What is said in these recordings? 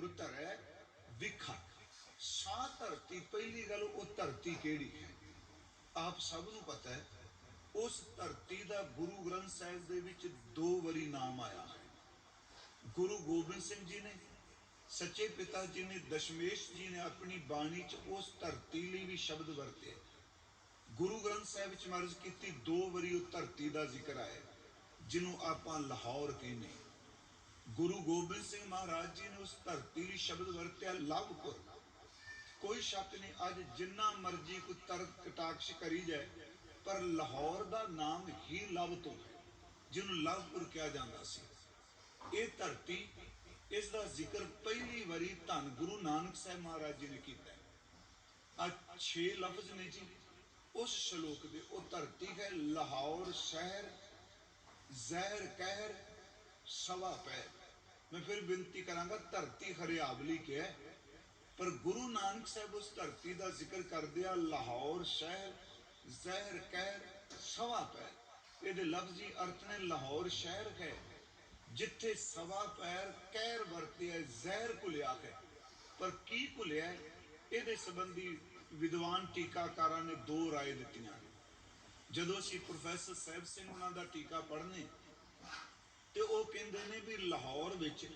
ਮੁਰ ਧਰੈ ਵਿਖਾ। ਸਾ ਧਰਤੀ, ਪਹਿਲੀ ਗੱਲ ਉਹ ਧਰਤੀ ਕਿਹੜੀ ਹੈ? ਆਪ ਸਭ ਨੂੰ ਪਤਾ ਹੈ, ਉਸ ਧਰਤੀ ਦਾ ਗੁਰੂ ਗ੍ਰੰਥ ਸਾਹਿਬ ਦੇ ਵਿੱਚ ਦੋ ਵਾਰੀ ਨਾਮ ਆਇਆ ਹੈ। ਗੁਰੂ ਗੋਬਿੰਦ ਸਿੰਘ ਜੀ ਨੇ, ਸੱਚੇ ਪਿਤਾ ਜੀ ਨੇ, ਦਸ਼ਮੇਸ਼ ਜੀ ਨੇ ਆਪਣੀ ਬਾਣੀ 'ਚ ਉਸ ਧਰਤੀ ਲਈ ਵੀ ਸ਼ਬਦ ਵਰਤੇ। ਗੁਰੂ ਗ੍ਰੰਥ ਸਾਹਿਬ ਵਿੱਚ ਮਰਜ਼ ਕੀਤੀ, ਦੋ ਵਾਰੀ ਉਹ ਧਰਤੀ ਦਾ ਜ਼ਿਕਰ ਆਇਆ ਜਿਹਨੂੰ ਆਪਾਂ ਲਾਹੌਰ ਕਹਿੰਦੇ ਗੁਰੂ ਗੋਬਿੰਦ ਸਿੰਘ ਮਹਾਰਾਜ ਜੀ ਨੇ ਉਸ ਧਰਤੀ ਸ਼ਬਦ ਵਰਤਿਆ ਲਵਪੁਰ ਕੋਈ ਸ਼ੱਕ ਨਹੀਂ, ਅੱਜ ਜਿੰਨਾ ਮਰਜ਼ੀ ਕੋਈ ਤਰਕ ਕਟਾਕਸ਼ ਕਰੀ ਜਾਏ, ਪਰ ਲਾਹੌਰ ਦਾ ਨਾਮ ਹੀ ਲਵ ਤੋਂ ਹੈ, ਜਿਹਨੂੰ ਲਵਪੁਰ ਕਿਹਾ ਜਾਂਦਾ ਸੀ। ਇਹ ਧਰਤੀ, ਇਸ ਦਾ ਜ਼ਿਕਰ ਪਹਿਲੀ ਵਾਰੀ ਧੰਨ ਗੁਰੂ ਨਾਨਕ ਸਾਹਿਬ ਮਹਾਰਾਜ ਜੀ ਨੇ ਕੀਤਾ ਆ ਛੇ ਲਫ਼ਜ਼ ਨੇ ਜੀ। ਉਸ ਸ਼ਲੋਕ ਦੇ ਉਹ ਧਰਤੀ ਹੈ, ਲਾਹੌਰ ਸ਼ਹਿਰ ਜ਼ਹਿਰ ਕਹਿਰ ਸਵਾ ਪੈ ਮੈਂ ਫਿਰ ਬੇਨਤੀ ਕਰਾਂਗਾ ਧਰਤੀ ਹਰਿਆਵਲੀ ਕਿ ਹੈ ਪਰ ਗੁਰੂ ਨਾਨਕ ਸਾਹਿਬ ਉਸ ਧਰਤੀ ਦਾ ਜ਼ਿਕਰ ਕਰਦੇ ਆ ਲਾਹੌਰ ਸ਼ਹਿਰ ਜ਼ਹਿਰ ਕਹਿਰ ਸਵਾ ਪੈ ਇਹਦੇ ਲਫ਼ਜ਼ੀ ਅਰਥ ਨੇ ਲਾਹੌਰ ਸ਼ਹਿਰ ਹੈ ਜਿੱਥੇ ਸਵਾ ਪੈਰ ਕਹਿਰ ਵਰਤਿਆ ਹੈ, ਜ਼ਹਿਰ ਘੁਲਿਆ ਹੈ ਪਰ ਕੀ ਘੁਲਿਆ ਹੈ? ਇਹਦੇ ਸੰਬੰਧੀ ਵਿਦਵਾਨ ਟੀਕਾਕਾਰਾਂ ਨੇ ਦੋ رائے ਦਿੱਤੀਆਂ ਨੇ ਜਦੋਂ ਅਸੀਂ ਪ੍ਰੋਫੈਸਰ ਸਾਹਿਬ ਸਿੰਘ ਉਹਨਾਂ ਦਾ ਟੀਕਾ ਪੜ੍ਹਨੇ ਤੇ ਉਹ ਕਹਿੰਦੇ ਨੇ ਵੀ ਲਾਹੌਰ ਵਿੱਚ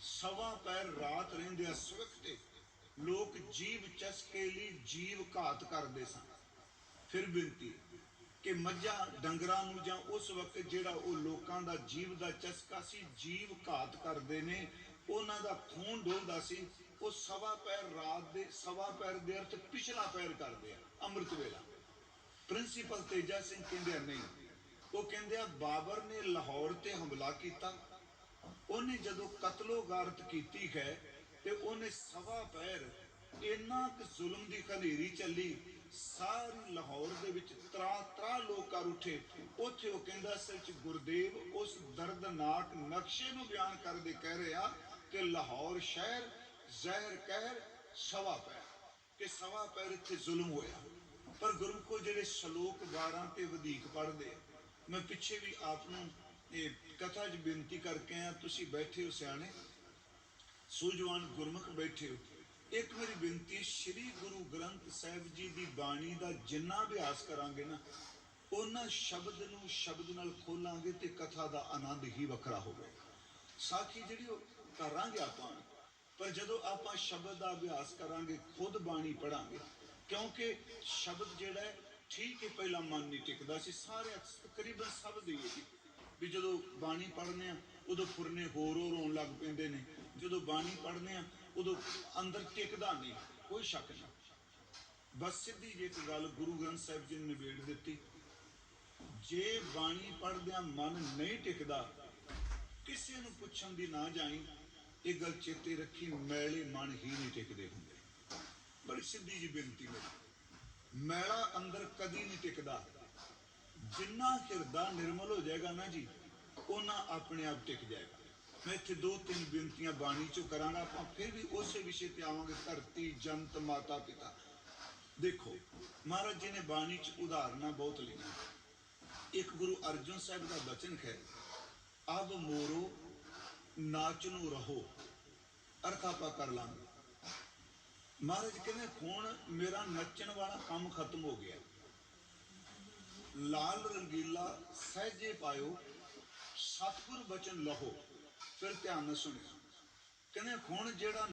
ਸਵਾ ਪੈਰ ਰਾਤ ਰਹਿੰਦੇ ਆ ਸੁਰਖਤੇ ਲੋਕ ਜੀਵ ਚਸਕੇ ਲਈ ਜੀਵ ਘਾਤ ਕਰਦੇ ਸਨ। ਫਿਰ ਬੇਨਤੀ ਕਿ ਮੱਝਾਂ, ਡੰਗਰਾਂ ਨੂੰ ਜਾਂ ਉਸ ਵਕਤ ਜਿਹੜਾ ਉਹ ਲੋਕਾਂ ਦਾ ਜੀਵ ਦਾ ਚਸਕਾ ਸੀ, ਜੀਵ ਘਾਤ ਕਰਦੇ ਨੇ, ਉਹਨਾਂ ਦਾ ਖੂਨ ਡੋਲਦਾ ਸੀ, ਉਹ ਸਵਾ ਪੈਰ ਰਾਤ ਦੇ, ਸਵਾ ਪੈਰ ਦੇ ਅਰਥ ਪਿਛਲਾ ਪੈਰ ਕਰਦੇ ਆ, ਅੰਮ੍ਰਿਤ ਵੇਲਾ। ਪ੍ਰਿੰਸੀਪਲ ਤੇਜਾ ਸਿੰਘ ਕਹਿੰਦੇ ਆ, ਨਹੀਂ ਉਹ ਕਹਿੰਦੇ ਆ ਬਾਬਰ ਨੇ ਲਾਹੌਰ ਤੇ ਹਮਲਾ ਕੀਤਾ। ਉਹਨੇ ਜਦੋਂ ਕਤਲੋਗਾਰਤ ਕੀਤੀ ਹੈ ਤੇ ਉਹਨੇ ਸਵਾ ਪੈਰ ਇੰਨਾ ਕੁ ਜ਼ੁਲਮ ਦੀ ਖਲੇਰੀ ਚੱਲੀ ਸਾਰੀ ਲਾਹੌਰ ਦੇ ਵਿੱਚ ਤਰਾ ਤਰਾ ਲੋਕ ਕਰ ਉੱਠੇ। ਉੱਥੇ ਉਹ ਕਹਿੰਦਾ ਅਸਲ ਗੁਰਦੇਵ ਉਸ ਦਰਦਨਾਕ ਨਕਸ਼ੇ ਨੂੰ ਬਿਆਨ ਕਰਦੇ ਕਹਿ ਰਿਹਾ ਕਿ ਲਾਹੌਰ ਸ਼ਹਿਰ ਜ਼ਹਿਰ ਕਹਿਰ ਸਵਾ ਪੈਰ ਕਿ ਸਵਾ ਪੈਰ ਇੱਥੇ ਜ਼ੁਲਮ ਹੋਇਆ। ਪਰ ਗੁਰਮੁਖੋ ਜਿਹੜੇ ਸ਼ਲੋਕ 12 ਤੇ ਵਧੇਕ ਪੜ੍ਹਦੇ ਆ, ਮੈਂ ਪਿੱਛੇ ਵੀ ਆਪ ਨੂੰ ਇਹ ਕਥਾ 'ਚ ਬੇਨਤੀ ਕਰਕੇ ਆ ਤੁਸੀਂ ਬੈਠੇ ਹੋ ਸਿਆਣੇ। ਸੂਝਵਾਨ ਗੁਰਮੁਖ ਬੈਠੇ ਹੋ। ਇੱਕ ਮੇਰੀ ਬੇਨਤੀ ਸ੍ਰੀ ਗੁਰੂ ਗ੍ਰੰਥ ਸਾਹਿਬ ਜੀ ਦੀ ਬਾਣੀ ਦਾ ਜਿੰਨਾ ਅਭਿਆਸ ਕਰਾਂਗੇ ਨਾ, ਉਹਨਾਂ ਸ਼ਬਦ ਨੂੰ ਸ਼ਬਦ ਨਾਲ ਖੋਲਾਂਗੇ ਤੇ ਕਥਾ ਦਾ ਆਨੰਦ ਹੀ ਵੱਖਰਾ ਹੋਵੇਗਾ। ਸਾਖੀ ਜਿਹੜੀ ਉਹ ਕਰਾਂਗੇ ਆਪਾਂ, ਪਰ ਜਦੋਂ ਆਪਾਂ ਸ਼ਬਦ ਦਾ ਅਭਿਆਸ ਕਰਾਂਗੇ, ਖੁਦ ਬਾਣੀ ਪੜਾਂਗੇ ਕਿਉਂਕਿ ਸ਼ਬਦ ਜਿਹੜਾ ਹੈ ਠੀਕ ਹੈ, ਪਹਿਲਾਂ ਮਨ ਨਹੀਂ ਟਿਕਦਾ ਸੀ। ਸਾਰੇ ਤਕਰੀਬਨ ਸਭ ਦੇ ਹੀ ਵੀ ਜਦੋਂ ਬਾਣੀ ਪੜ੍ਹਨੇ ਆ, ਉਦੋਂ ਫੁਰਨੇ ਹੋਰ ਹੋਰ ਹੋਣ ਲੱਗ ਪੈਂਦੇ ਨੇ। ਜਦੋਂ ਬਾਣੀ ਪੜ੍ਹਨੇ ਆ, ਉਦੋਂ ਅੰਦਰ ਟਿਕਦਾ ਨਹੀਂ। ਕੋਈ ਸ਼ੱਕ ਨਹੀਂ। ਬਸ ਸਿੱਧੀ ਜਿਹੀ ਇੱਕ ਗੱਲ ਗੁਰੂ ਗ੍ਰੰਥ ਸਾਹਿਬ ਜੀ ਨੇ ਨਿਬੇੜ ਦਿੱਤੀ। ਜੇ ਬਾਣੀ ਪੜ੍ਹਦਿਆਂ ਮਨ ਨਹੀਂ ਟਿਕਦਾ, ਕਿਸੇ ਨੂੰ ਪੁੱਛਣ ਦੀ ਨਾ ਜਾਈ, ਇਹ ਗੱਲ ਚੇਤੇ ਰੱਖੀ ਮੈਲੇ ਮਨ ਹੀ ਨਹੀਂ ਟਿਕਦੇ ਹੁੰਦੇ। ਬੜੀ ਸਿੱਧੀ ਜੀ ਬੇਨਤੀ ਮੇਰੀ। ਮੈਲਾ ਅੰਦਰ ਕਦੀ ਨਹੀਂ ਟਿਕਦਾ। ਜਿੰਨਾ ਹਿਰਦਾ ਨਿਰਮਲ ਹੋ ਜਾਏਗਾ ਨਾ ਜੀ ਉਹਨਾਂ ਆਪਣੇ ਆਪ ਟਿਕ ਜਾਏਗਾ। ਮੈਂ ਇੱਥੇ ਦੋ ਤਿੰਨ ਬੇਨਤੀਆਂ ਬਾਣੀ ਚੋਂ ਕਰਾਂਗਾ, ਆਪਾਂ ਫਿਰ ਵੀ ਉਸੇ ਵਿਸ਼ੇ ਤੇ ਆਵਾਂਗੇ, ਧਰਤੀ, ਜੰਤ, ਮਾਤਾ, ਪਿਤਾ। ਦੇਖੋ, ਮਹਾਰਾਜ ਜੀ ਨੇ ਬਾਣੀ ਚ ਉਦਾਹਰਨਾਂ ਬਹੁਤ ਲਈਆਂ। ਇੱਕ ਗੁਰੂ ਅਰਜਨ ਸਾਹਿਬ ਦਾ ਬਚਨ ਹੈ ਅਬ ਮੋਰੋ ਨਾਚ ਨੂੰ ਰਹੋ। ਅਰਥ ਆਪਾਂ ਕਰ ਲਾਂਗੇ। ਮਹਾਰਾਜ ਕਹਿੰਦੇ, ਹੁਣ ਮੇਰਾ ਨੱਚਣ ਵਾਲਾ ਕੰਮ ਖਤਮ ਹੋ ਗਿਆ। ਲਾਲ ਰੰਗੀਲਾ ਸਹਿਜੇ ਪਾਇਓ, ਸਤਿਗੁਰ ਬਚਨ ਲਹੋ, ਫਿਰ ਧਿਆਨ ਨਾਲ ਸੁਣਿਓ। ਕਹਿੰਦੇ, ਹੁਣ ਜਿਹੜਾ